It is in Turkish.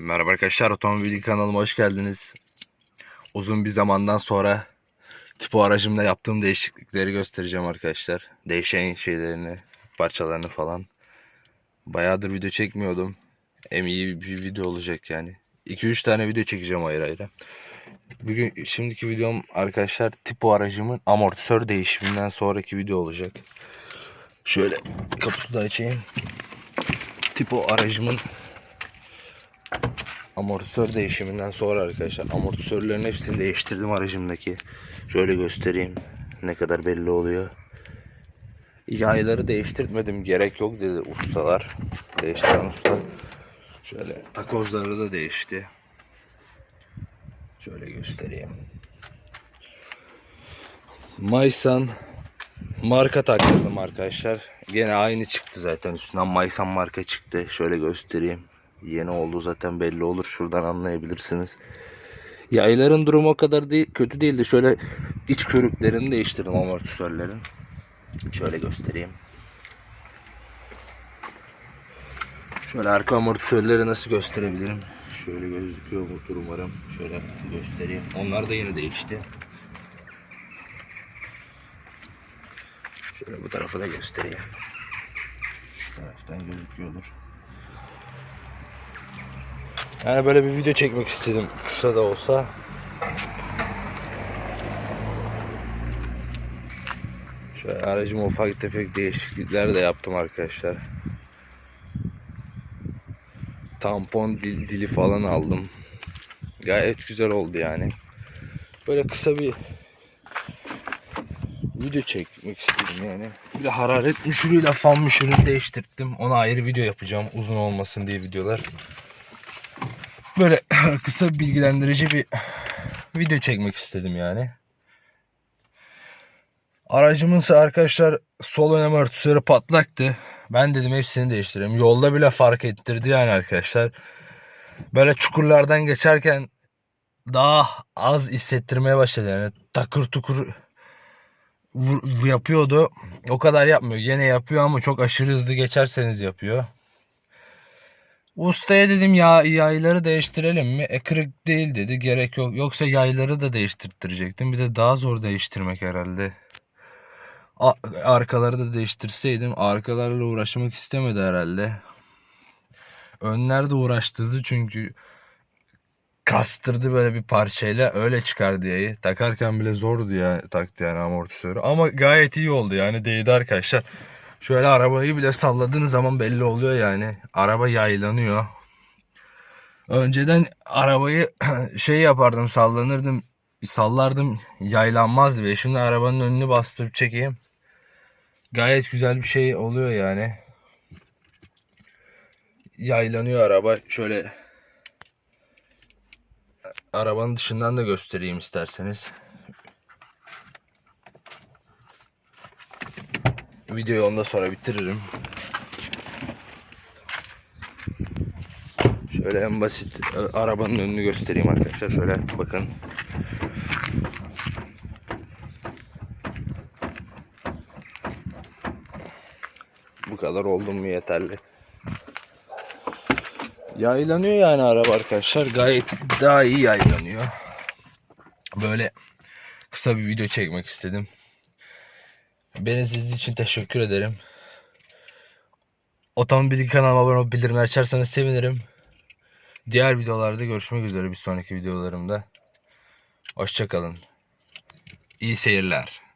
Merhaba arkadaşlar, Otomobil kanalıma hoş geldiniz. Uzun bir zamandan sonra tipo aracımda yaptığım değişiklikleri göstereceğim arkadaşlar. Değişen şeylerini, parçalarını falan. Bayağıdır video çekmiyordum. Hem iyi bir video olacak yani. 2-3 tane video çekeceğim ayrı ayrı. Bugün şimdiki videom arkadaşlar tipo aracımın amortisör değişiminden sonraki video olacak. Şöyle kaputu da açayım. Tipo aracımın amortisör değişiminden sonra arkadaşlar amortisörlerin hepsini değiştirdim aracımdaki. Şöyle göstereyim ne kadar belli oluyor. Yayları değiştirmedim gerek yok dedi ustalar. Değiştiren usta. Şöyle takozları da değişti. Şöyle göstereyim. Maysan marka taktırdım arkadaşlar. Gene aynı çıktı zaten üstünden Maysan marka çıktı. Şöyle göstereyim. Yeni oldu zaten belli olur. Şuradan anlayabilirsiniz. Yayların durumu o kadar değil, kötü değildi. Şöyle iç körüklerini değiştirdim amortisörlerin. Şöyle göstereyim. Şöyle arka amortisörleri nasıl gösterebilirim? Şöyle gözüküyor mudur umarım. Şöyle göstereyim. Onlar da yeni değişti. Şöyle bu tarafı da göstereyim. Şu taraftan gözüküyordur. Yani böyle bir video çekmek istedim kısa da olsa. Şöyle aracıma ufak tefek değişiklikler de yaptım arkadaşlar. Tampon dil- dili falan aldım. Gayet güzel oldu yani. Böyle kısa bir video çekmek istedim yani. Bir de hararet müşürüyle fan müşürünü değiştirdim. Ona ayrı video yapacağım. Uzun olmasın diye videolar. Böyle kısa bilgilendirici bir video çekmek istedim yani. Aracımın ise arkadaşlar sol ön amortisörü patlaktı. Ben dedim hepsini değiştireyim. Yolda bile fark ettirdi yani arkadaşlar. Böyle çukurlardan geçerken daha az hissettirmeye başladı yani. Takır tukur yapıyordu. O kadar yapmıyor. Gene yapıyor ama çok aşırı hızlı geçerseniz yapıyor. Ustaya dedim ya yayları değiştirelim mi? E değil dedi. Gerek yok. Yoksa yayları da değiştirttirecektim. Bir de daha zor değiştirmek herhalde. Arkaları da değiştirseydim arkalarla uğraşmak istemedi herhalde. Önler de uğraştırdı çünkü kastırdı böyle bir parçayla öyle çıkar diye. Takarken bile zordu ya taktı yani amortisörü. Ama gayet iyi oldu yani değdi arkadaşlar. Şöyle arabayı bile salladığınız zaman belli oluyor yani. Araba yaylanıyor. Önceden arabayı şey yapardım sallanırdım sallardım yaylanmazdı be. Şimdi arabanın önünü bastırıp çekeyim. Gayet güzel bir şey oluyor yani. Yaylanıyor araba. Şöyle arabanın dışından da göstereyim isterseniz. Videoyu ondan sonra bitiririm. Şöyle en basit e, arabanın önünü göstereyim arkadaşlar. Şöyle bakın. Bu kadar oldu mu yeterli. Yaylanıyor yani araba arkadaşlar. Gayet daha iyi yaylanıyor. Böyle kısa bir video çekmek istedim. Beni izlediğiniz için teşekkür ederim. Otomobil kanalıma abone olup bildirimleri açarsanız sevinirim. Diğer videolarda görüşmek üzere bir sonraki videolarımda. Hoşçakalın. İyi seyirler.